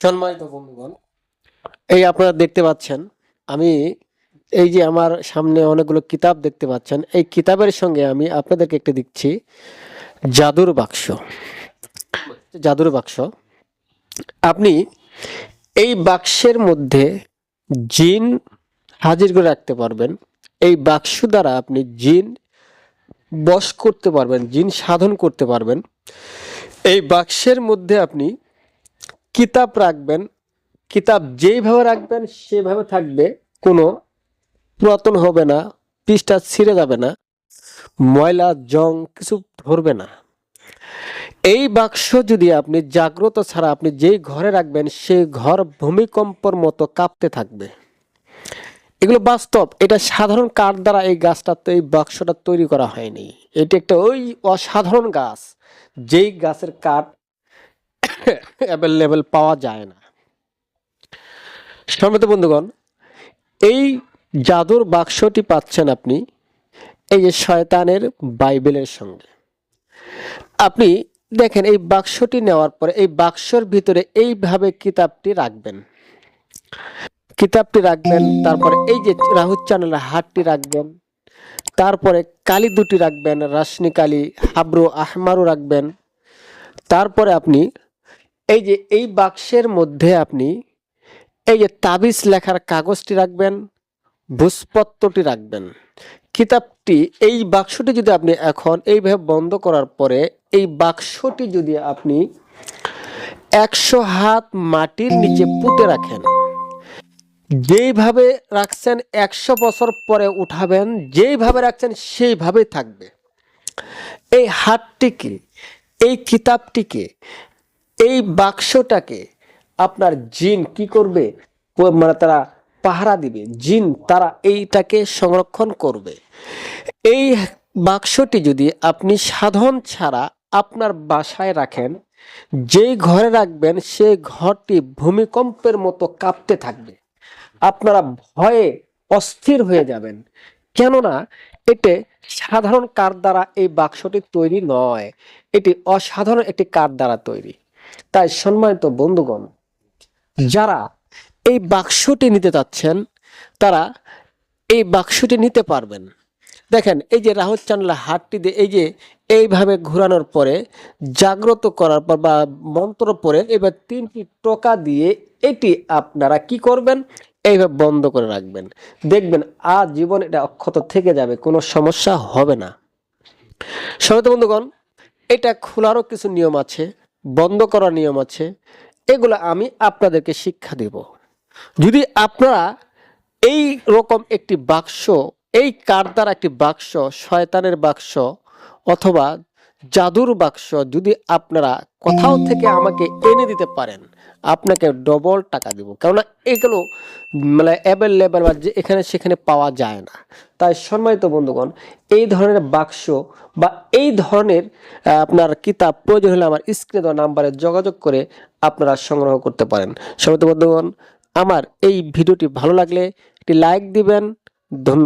সম্মানিত বন্ধুগণ, এই আপনারা দেখতে পাচ্ছেন, আমি এই যে আমার সামনে অনেকগুলো কিতাব দেখতে পাচ্ছেন, এই কিতাবের সঙ্গে আমি আপনাদেরকে একটি দিচ্ছি জাদুর বাক্স। জাদুর বাক্স। আপনি এই বাক্সের মধ্যে জিন হাজির করে রাখতে পারবেন, এই বাক্স দ্বারা আপনি জিন বশ করতে পারবেন, জিন সাধন করতে পারবেন, এই বাক্সের মধ্যে আপনি কিতাব রাখবেন, কিতাব যেইভাবে রাখবেন, সেভাবে থাকবে, কোনো পুরাতন হবে না, পৃষ্ঠা ছিঁড়ে যাবে না, ময়লা, জং কিছু ধরবে না। এই বাক্স যদি আপনি জাগ্রত ছাড়া আপনি যেই ঘরে রাখবেন, সেই ঘর ভূমিকম্পর মতো কাঁপতে থাকবে। এগুলো বাস্তব, এটা সাধারণ কাঠ দ্বারা এই গাছটা এই বাক্সটা তৈরি করা হয়নি। এটি একটা ওই অসাধারণ গাছ, যেই গাছের কাঠ অ্যাভেলেবেল পাওয়া যায় না। সম্মত বন্ধুগণ, এই জাদুর বাক্সটি পাচ্ছেন আপনি এই যে শয়তানের বাইবেলের সঙ্গে। আপনি দেখেন, এই বাক্সটি নেওয়ার পরে এই বাক্সর ভিতরে এইভাবে কিতাবটি রাখবেন। কিতাবটি রাখবেন, তারপরে এই যে রাহুল চ্যানেলের হাটটি রাখবেন, তারপরে কালি দুটি রাখবেন, রাসনি কালি, হাবরু আহমারও রাখবেন। তারপরে আপনি এই যে এই বাক্সের মধ্যে আপনি এই যে তাবিজ লেখার কাগজটি রাখবেন ভূষপত্রটি রাখবেন। কিতাবটি, এই বাক্সটি যদি আপনি এখন এইভাবে বন্ধ করার পরে এই বাক্সটি যদি আপনি একশো হাত মাটির নিচে পুঁতে রাখেন, যেইভাবে রাখছেন একশো বছর পরে উঠাবেন, যেইভাবে রাখছেন সেইভাবেই থাকবে। এই হাতটিকে, এই কিতাবটিকে এই বাক্সটাকে আপনার জিন কি করবে? মানে তারা পাহারা দিবে। জিন তারা এইটাকে সংরক্ষণ করবে। এই বাক্সটি যদি আপনি সাধন ছাড়া আপনার বাসায় রাখেন, যেই ঘরে রাখবেন সেই ঘরটি ভূমিকম্পের মতো কাঁপতে থাকবে। আপনারা ভয়ে অস্থির হয়ে যাবেন। কেননা এতে সাধারণ কার দ্বারা এই বাক্সটি তৈরি নয়। এটি অসাধারণ একটি কাঠ দ্বারা তৈরি। তাই সম্মানিত বন্ধুগণ, যারা এই বাক্সটি নিতে চাচ্ছেন, তারা এই বাক্সটি নিতে পারবেন। দেখেন, এই যে রাহুল চান্লা হাতটি দিয়ে এই যে এইভাবে ঘোরানোর পরে, জাগ্রত করার পর বা মন্ত্র পরে এবার তিনটি টোকা দিয়ে এটি আপনারা কি করবেন? এইভাবে বন্ধ করে রাখবেন। দেখবেন আর জীবন এটা অক্ষত থেকে যাবে, কোনো সমস্যা হবে না। সমিত বন্ধুগণ, এটা খোলারও কিছু নিয়ম আছে। বন্ধ করার নিয়ম আছে, এগুলো আমি আপনাদেরকে শিক্ষা দেব। যদি আপনারা এই রকম একটি বাক্স, এই কার দ্বারা একটি বাক্স, শয়তানের বাক্স অথবা জাদুর বাক্স যদি আপনারা কোথাও থেকে আমাকে এনে দিতে পারেন, আপনাকে ডবল টাকা দিব। কেননা এগুলো মানে অ্যাভেলেবেল বা যে এখানে সেখানে পাওয়া যায় না। তাই সম্মানিত বন্ধুগণ, এই ধরনের বাক্স বা এই ধরনের আপনার কিতাব প্রয়োজন হলে আমার স্ক্রিনে দেওয়া নাম্বারে যোগাযোগ করে আপনারা সংগ্রহ করতে পারেন। সম্মানিত বন্ধুগণ, আমার এই ভিডিওটি ভালো লাগলে একটি লাইক দিবেন। ধন্যবাদ।